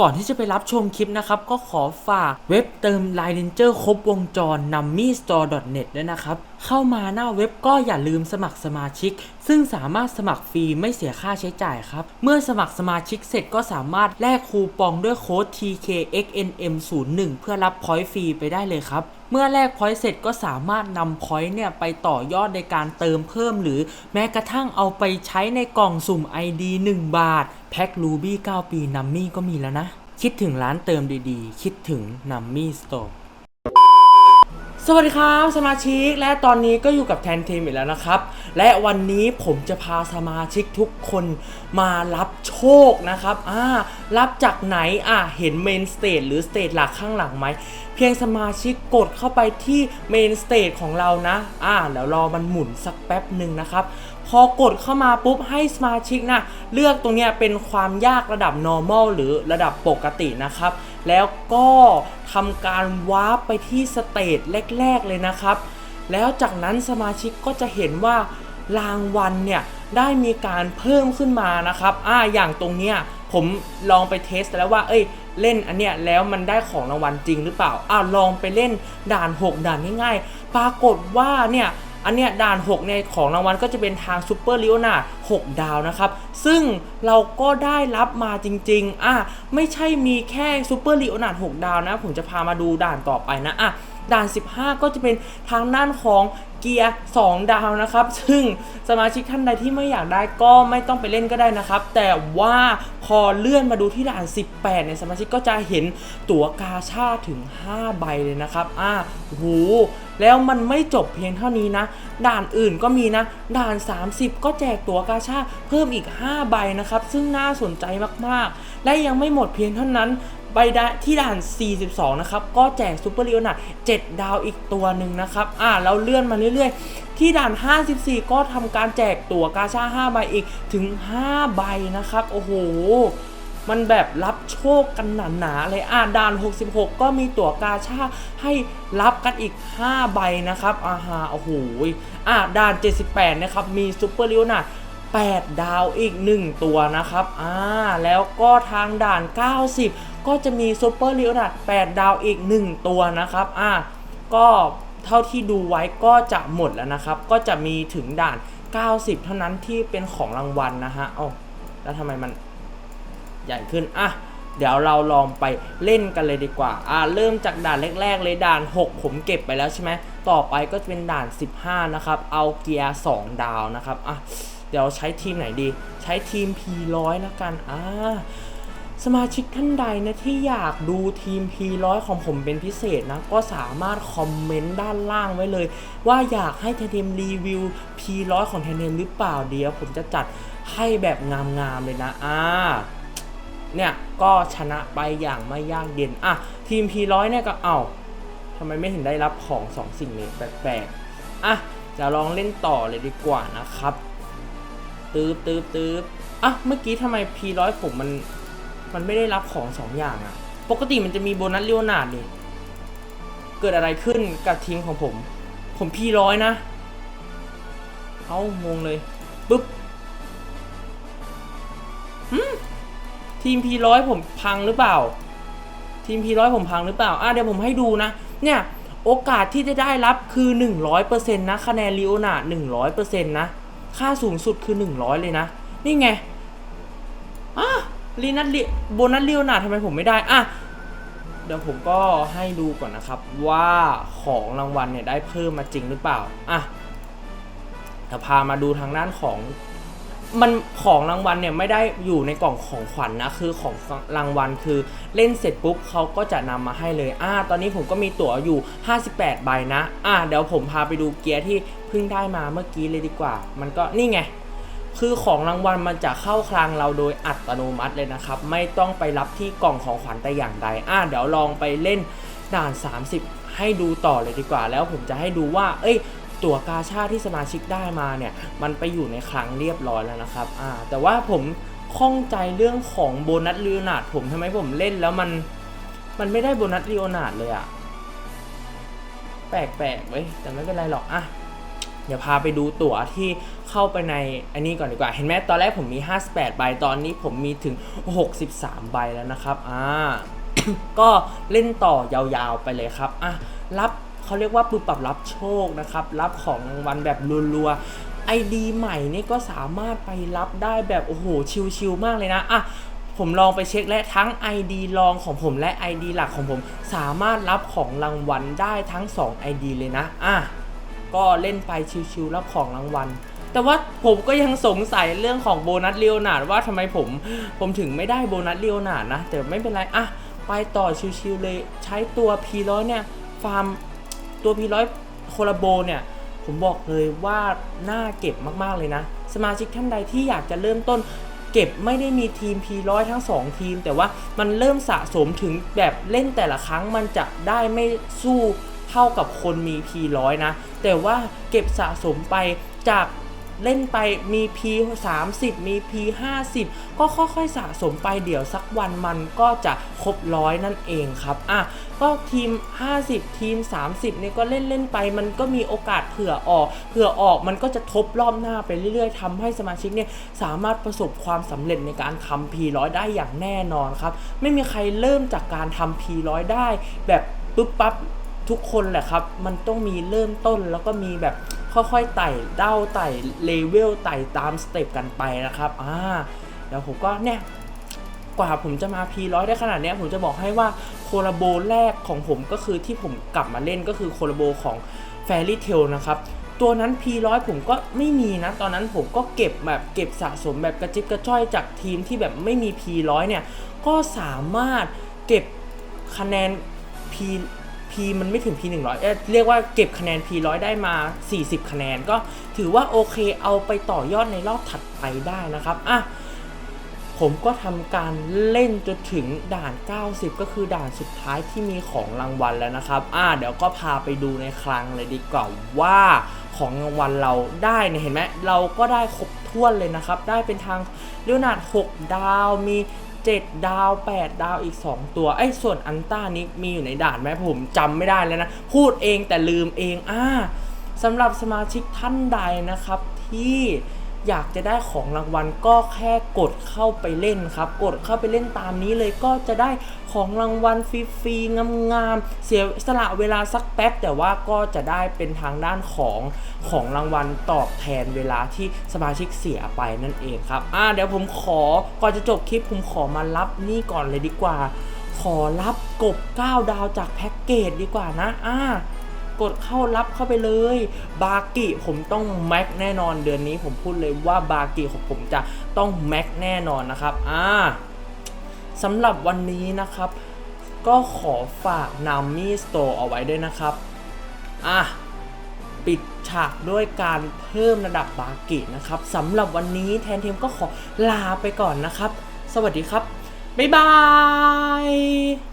ก่อนที่จะไปรับชมคลิปนะครับ ก็ขอฝากเว็บเติม l i เ e นเจอร์ครบวงจร n u m m y store net ด้วยนะครับ เข้ามาหน้าเว็บก็อย่าลืมสมัครสมาชิก ซึ่งสามารถสมัครฟรีไม่เสียค่าใช้จ่ายครับ เมื่อสมัครสมาชิกเสร็จก็สามารถแลกคูปองด้วยโค้ด TKXNM01 เพื่อรับพอยต์ฟรีไปได้เลยครับ เมื่อแลกพอยต์เสร็จก็สามารถนำพอยต์เนี่ยไปต่อยอดในการเติมเพิ่ม หรือแม้กระทั่งเอาไปใช้ในกล่องสุ่ม ID 1 บาท แพ็คลูบี้9ปีนัมมี่ก็มีแล้วนะ คิดถึงร้านเติมดีๆ คิดถึงนัมมี่สโตร์ สวัสดีครับสมาชิกและตอนนี้ก็อยู่กับแทนทีมอีกแล้วนะครับ และวันนี้ผมจะพาสมาชิกทุกคนมารับโชคนะครับอ่ารับจากไหนอะเห็นเมนสเตจหรือสเตจหลักข้างหลังไหม เพียงสมาชิกกดเข้าไปที่เมนสเตจของเรานะอ่าแล้วรอมันหมุนสักแป๊บหนึ่งนะครับพอกดเข้ามาปุ๊บให้สมาชิกนะเลือกตรงเนี้ยเป็นความยากระดับ normal หรือระดับปกตินะครับ แล้วก็ทำการวาร์ปไปที่สเตจแรกๆเลยนะครับ แล้วจากนั้นสมาชิกก็จะเห็นว่ารางวัลเนี่ยได้มีการเพิ่มขึ้นมานะครับอ่าอย่างตรงเนี้ยผมลองไปเทสแล้วว่า เอ้ย เล่นอันเนี้ยแล้วมันได้ของรางวัลจริงหรือเปล่าอ่าลองไปเล่นด่าน 6 ด่านง่ายๆ ปรากฏว่าเนี่ยอันเนี้ยด่าน6ในของรางวัลก็จะเป็นทางซูเปอร์ลิโอนา6ดาวนะครับ ซึ่ง เราก็ได้รับมาจริง ๆ อะ ไม่ใช่มีแค่ซูเปอร์ลิโอนา6ดาวนะ ผมจะพามาดูด่านต่อไปนะ อะ ด่าน 15 ก็จะเป็นทางด้านของเกียร์ 2 ดาวนะครับ ซึ่งสมาชิกท่านใดที่ไม่อยากได้ก็ไม่ต้องไปเล่นก็ได้นะครับ แต่ว่าพอเลื่อนมาดูที่ด่าน 18 เนี่ย สมาชิกก็จะเห็นตั๋วกาชาถึง 5 ใบเลยนะครับอะโอ้โหแล้วมันไม่จบเพียงเท่านี้นะ ด่านอื่นก็มีนะ ด่าน 30 ก็แจกตั๋วกาชาเพิ่มอีก 5 ใบนะครับซึ่งน่าสนใจมากๆ และยังไม่หมดเพียงเท่านั้นใบดที่ด่าน 42 นะครับ ก็แจกซูเปอร์ลีโอนา7ดาวอีกตัวหนึ่งนะครับ อ่าแล้วเลื่อนมาเรื่อยๆ ที่ด่าน 54 ก็ทำการแจกตั๋วกาชา5ใบอีกถึง 5 ใบนะครับ โอ้โห มันแบบรับโชคกันหนาๆเลย อ่าด่าน 66 ก็มีตั๋วกาชาให้รับกันอีก 5 ใบนะครับอาฮาโอ้โห อ่าด่าน 78 นะครับ มีซูเปอร์ลีโอนา 8 ดาวอีก 1 ตัวนะครับอ่าแล้วก็ทางด่าน 90 ก็จะมีซูเปอร์ลีโอนา8ดาวอีก 1 ตัวนะครับอ่าก็เท่าที่ดูไว้ก็จะหมดแล้วนะครับ ก็จะมีถึงด่าน 90 เท่านั้นที่เป็นของรางวัลนะฮะอ๋อแล้วทำไมมันใหญ่ขึ้นอะเดี๋ยวเราลองไปเล่นกันเลยดีกว่า อะเริ่มจากด่านแรกๆเลยด่าน 6 ผมเก็บไปแล้วใช่ไหม ต่อไปก็จะเป็นด่าน 15 นะครับ เอาเกียร์ 2 ดาวนะครับ อะ เดี๋ยวใช้ทีมไหนดี ใช้ทีม P100 แล้วกันอ่าสมาชิกท่านใดนะที่อยากดูทีม P100 ของผมเป็นพิเศษนะ ก็สามารถคอมเมนต์ด้านล่างไว้เลย ว่าอยากให้แทนเทมรีวิว P100 ของแทนเทมหรือเปล่าเดี๋ยวผมจะจัดให้แบบงามๆเลยนะอ่าเนี่ยก็ชนะไปอย่างไม่ยากเย็นอะทีม P100 เนี่ยก็เอ้าทำไมไม่เห็นได้รับของสองสิ่งนี้แปลกๆอะจะลองเล่นต่อเลยดีกว่านะครับ ตืบตืบตืบอะ เมื่อกี้ทำไม P100 ผมมัน มันไม่ได้รับของสองอย่างอะปกติมันจะมีโบนัสเลียวนาดนี่ เกิดอะไรขึ้นกับทีมของผม ผม P100 นะ เอ้างงเลยปึ๊บทีม P100 ผมพังหรือเปล่า ทีม P100 ผมพังหรือเปล่า อะเดี๋ยวผมให้ดูนะ เนี่ยโอกาสที่จะได้รับคือ 100%นะคะแนนลีโอนา100%นะ ค่าสูงสุดคือ 100 เลยนะ นี่ไงอะลีนัทลีโบนัสลีโอนาทำไมผมไม่ได้อะเดี๋ยวผมก็ให้ดูก่อนนะครับว่าของรางวัลเนี่ยได้เพิ่มมาจริงหรือเปล่าอะเดี๋ยวพามาดูทางด้านของ มันของรางวัลเนี่ยไม่ได้อยู่ในกล่องของขวัญนนะคือของรางวัลคือเล่นเสร็จปุ๊บเขาก็จะนำมาให้เลยอ่าตอนนี้ผมก็มีตั๋วอยู่ 58 ใบนะอ่าเดี๋ยวผมพาไปดูเกียร์ที่เพิ่งได้มาเมื่อกี้เลยดีกว่า มันก็นี่ไงคือของรางวัลมันจะเข้าคลังเราโดยอัตโนมัติเลยนะครับ ไม่ต้องไปรับที่กล่องของขวัญแต่อย่างใดอ่าเดี๋ยวลองไปเล่นด่าน 30 ให้ดูต่อเลยดีกว่า แล้วผมจะให้ดูว่า เอ้ย ตั๋วกาชาที่สมาชิกได้มาเนี่ยมันไปอยู่ในคลังเรียบร้อยแล้วนะครับอ่าแต่ว่าผมข้องใจเรื่องของโบนัสลีโอนาดผมทำไมผมเล่นแล้วมันมันไม่ได้โบนัสลีโอนาดเลยอะแปลกๆเว้ยแต่ไม่เป็นไรหรอกอะเดี๋ยวพาไปดูตั๋วที่เข้าไปในอันนี้ก่อนดีกว่า เห็นไหมตอนแรกผมมี 58 ใบ ตอนนี้ผมมีถึง 63 ใบแล้วนะครับ อ่า ก็เล่นต่อยาวๆไปเลยครับ อะ รับ เขาเรียกว่าปืนปรับรับโชคนะครับ รับของรางวัลแบบรัวๆไอดีใหม่นี่ก็สามารถไปรับได้แบบโอ้โหชิลๆมากเลยนะอะผมลองไปเช็คและทั้ง ID รองของผมและ ID หลักของผม สามารถรับของรางวัลได้ทั้ง 2 ID เลยนะ อะ ก็เล่นไปชิวๆรับของรางวัล แต่ว่าผมก็ยังสงสัยเรื่องของโบนัสเลียวนาดว่าทำไมผม ผมถึงไม่ได้โบนัสเลียวนาดนะ แต่ไม่เป็นไร อะ ไปต่อชิวๆเลยใช้ตัว P100 เนี่ย ฟาร์ม ตัว P100 โคลาโบเนี่ย ผมบอกเลยว่าน่าเก็บมากๆเลยนะ สมาชิกท่านใดที่อยากจะเริ่มต้นเก็บไม่ได้มีทีม P100 ทั้ง 2 ทีม แต่ว่ามันเริ่มสะสมถึงแบบเล่นแต่ละครั้งมันจะได้ไม่สู้เท่ากับคนมี P100 นะ แต่ว่าเก็บสะสมไปจาก เล่นไปมี P 30 มี P 50ก็ค่อยๆสะสมไปเดี๋ยวสักวันมันก็จะครบร้อยนั่นเองครับอะก็ทีม 50 ทีม 30เนี่ยก็เล่นเล่นไป มันก็มีโอกาสเผื่อออกเผื่อออกมันก็จะทบรอบหน้าไปเรื่อยๆทำให้สมาชิกเนี่ยสามารถประสบความสำเร็จในการทำ P100 ได้อย่างแน่นอนครับ ไม่มีใครเริ่มจากการทำ P100 ได้ แบบปุ๊บปั๊บทุกคนแหละครับ มันต้องมีเริ่มต้นแล้วก็มีแบบ ค่อยๆไต่เด้าไต่เลเวลไต่ตามสเต็ปกันไปนะครับอ่าเดี๋ยวผมก็เนี่ยกว่าผมจะมา P100 ได้ขนาดนี้ผมจะบอกให้ว่าโคลาโบแรกของผมก็คือที่ผมกลับมาเล่นก็คือโคลาโบของ Fairy Tail นะครับ ตัวนั้น P100 ผมก็ไม่มีนะ ตอนนั้นผมก็เก็บแบบเก็บสะสมแบบกระจิบกระจ้อยจากทีมที่แบบไม่มี P100 เนี่ย ก็สามารถเก็บคะแนน P P มันไม่ถึง P 100เอ้ยเรียกว่าเก็บคะแนน P 100ได้มา 40 คะแนน ก็ถือว่าโอเคเอาไปต่อยอดในรอบถัดไปได้นะครับอะผมก็ทำการเล่นจนถึงด่าน 90 ก็คือด่านสุดท้ายที่มีของรางวัลแล้วนะครับ อ่า เดี๋ยวก็พาไปดูในคลังเลยดีกว่าว่าของรางวัลเราได้เนี่ยเห็นไหมเราก็ได้ครบถ้วนเลยนะครับ ได้เป็นทางเรียกนาด6ดาว มี 7 ดาว 8 ดาวอีก 2 ตัวไอ้ส่วนอันต้านี้มีอยู่ในด่านไหมผมจำไม่ได้แล้วนะ พูดเองแต่ลืมเองอ่าสำหรับสมาชิกท่านใดนะครับที่ อยากจะได้ของรางวัลก็แค่กดเข้าไปเล่นครับ กดเข้าไปเล่นตามนี้เลยก็จะได้ของรางวัลฟรีๆงามๆเสียสละเวลาสักแป๊บ แต่ว่าก็จะได้เป็นทางด้านของของรางวัลตอบแทนเวลาที่สมาชิกเสียไปนั่นเองครับอ่าเดี๋ยวผมขอก่อนจะจบคลิปผมขอมารับนี่ก่อนเลยดีกว่า ขอรับกบ 9 ดาวจากแพ็กเกจดีกว่านะอ่า กดเข้ารับเข้าไปเลย บากิผมต้องแม็กแน่นอนเดือนนี้ผมพูดเลยว่าบากิของผมจะต้องแม็กแน่นอนนะครับอ่าสำหรับวันนี้นะครับ ก็ขอฝากนามิสโตร์เอาไว้ด้วยนะครับอะปิดฉากด้วยการเพิ่มระดับบากินะครับสำหรับวันนี้แทนทีมก็ขอลาไปก่อนนะครับ สวัสดีครับ บ๊ายบาย